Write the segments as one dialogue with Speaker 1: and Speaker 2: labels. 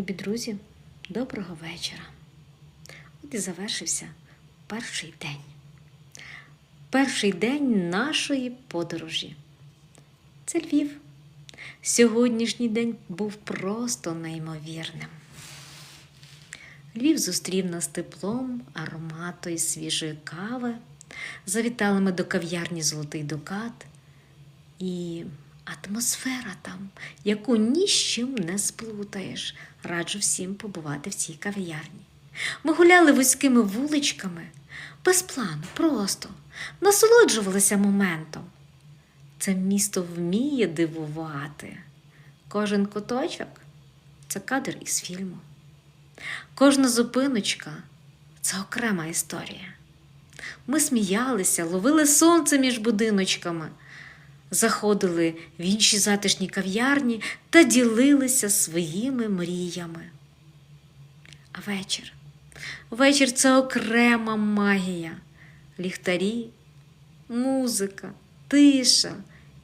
Speaker 1: Любі друзі, доброго вечора. От і завершився перший день. Перший день нашої подорожі. Це Львів. Сьогоднішній день був просто неймовірним. Львів зустрів нас теплом, аромату і свіжої кави. Завітали ми до кав'ярні Золотий Дукат. І атмосфера там, яку ні з чим не сплутаєш. Раджу всім побувати в цій кав'ярні. Ми гуляли вузькими вуличками, без плану, просто насолоджувалися моментом. Це місто вміє дивувати. Кожен куточок це кадр із фільму. Кожна зупиночка це окрема історія. Ми сміялися, ловили сонце між будиночками, заходили в інші затишні кав'ярні та ділилися своїми мріями. А вечір. Вечір це окрема магія, ліхтарі, музика, тиша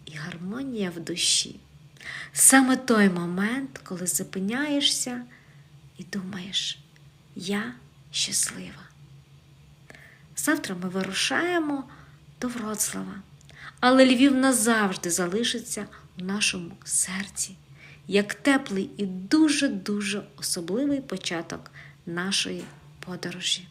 Speaker 1: і гармонія в душі. Саме той момент, коли зупиняєшся і думаєш, я щаслива. Завтра ми вирушаємо до Вроцлава, але Львів назавжди залишиться в нашому серці, як теплий і дуже-дуже особливий початок нашої подорожі.